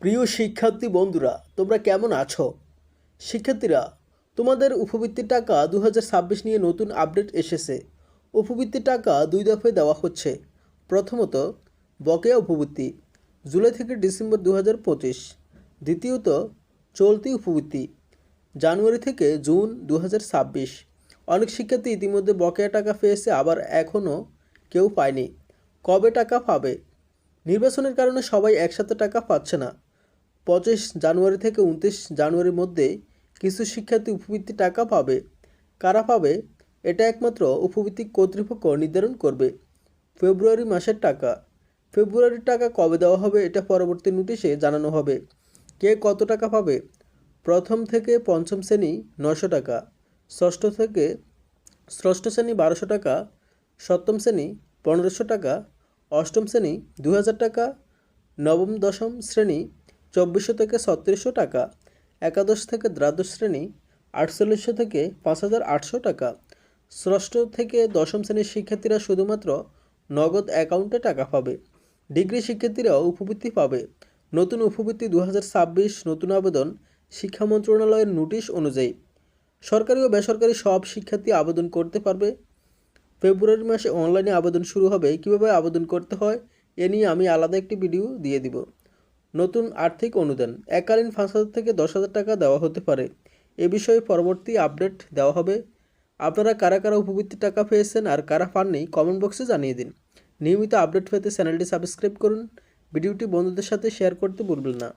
প্রিয় শিক্ষার্থী বন্ধুরা, তোমরা কেমন আছো? শিক্ষার্থীরা, তোমাদের উপবৃত্তির টাকা দু হাজার ছাব্বিশ নিয়ে নতুন আপডেট এসেছে। উপবৃত্তির টাকা দুই দফায় দেওয়া হচ্ছে। প্রথমত, বকেয়া উপবৃত্তি, জুলাই থেকে ডিসেম্বর দু হাজার পঁচিশ। দ্বিতীয়ত, চলতি উপবৃত্তি, জানুয়ারি থেকে জুন দু হাজার ছাব্বিশ। অনেক শিক্ষার্থী ইতিমধ্যে বকেয়া টাকা পেয়েছে, আবার এখনও কেউ পায়নি। কবে টাকা পাবে? নির্বাচনের কারণে সবাই একসাথে টাকা পাচ্ছে না। পঁচিশ জানুয়ারি থেকে উনত্রিশ জানুয়ারির মধ্যে কিছু শিক্ষার্থী উপবৃত্তি টাকা পাবে। কারা পাবে? এটা একমাত্র উপবৃত্তি কর্তৃপক্ষ নির্ধারণ করবে। ফেব্রুয়ারি মাসের টাকা। ফেব্রুয়ারির টাকা কবে দেওয়া হবে এটা পরবর্তী নোটিশে জানানো হবে। কে কত টাকা পাবে? প্রথম থেকে পঞ্চম শ্রেণি নশো টাকা। ষষ্ঠ থেকে ষষ্ঠ শ্রেণি বারোশো টাকা। সপ্তম শ্রেণি পনেরোশো টাকা। অষ্টম শ্রেণি দু হাজার টাকা। নবম, দশম শ্রেণি চব্বিশশো থেকে ছত্রিশশো টাকা, একাদশ থেকে দ্বাদশ শ্রেণি, আটচল্লিশশো থেকে পাঁচ হাজার আটশো টাকা। ষষ্ঠ থেকে দশম শ্রেণির শিক্ষার্থীরা শুধুমাত্র নগদ অ্যাকাউন্টে টাকা পাবে। ডিগ্রি শিক্ষার্থীরাও উপবৃত্তি পাবে। নতুন উপবৃত্তি দু হাজার ছাব্বিশ, নতুন আবেদন, শিক্ষা মন্ত্রণালয়ের নোটিশ অনুযায়ী। সরকারি ও বেসরকারি সব শিক্ষার্থী আবেদন করতে পারবে। ফেব্রুয়ারি মাসে অনলাইনে আবেদন শুরু হবে। কীভাবে আবেদন করতে হয়, এ নিয়ে আমি আলাদা একটি ভিডিও দিয়ে দিব। নতুন আর্থিক অনুদান। এককালীন পাঁচ হাজার থেকে দশ হাজার টাকা দেওয়া হতে পারে। এ বিষয়ে পরবর্তী আপডেট দেওয়া হবে। আপনারা কারা কারা উপবৃত্তি টাকা পেয়েছেন আর কারা পাননি, কমেন্ট বক্সে জানিয়ে দিন। নিয়মিত আপডেট পেতে চ্যানেলটি সাবস্ক্রাইব করুন। ভিডিওটি বন্ধুদের সাথে শেয়ার করতে ভুলবেন না।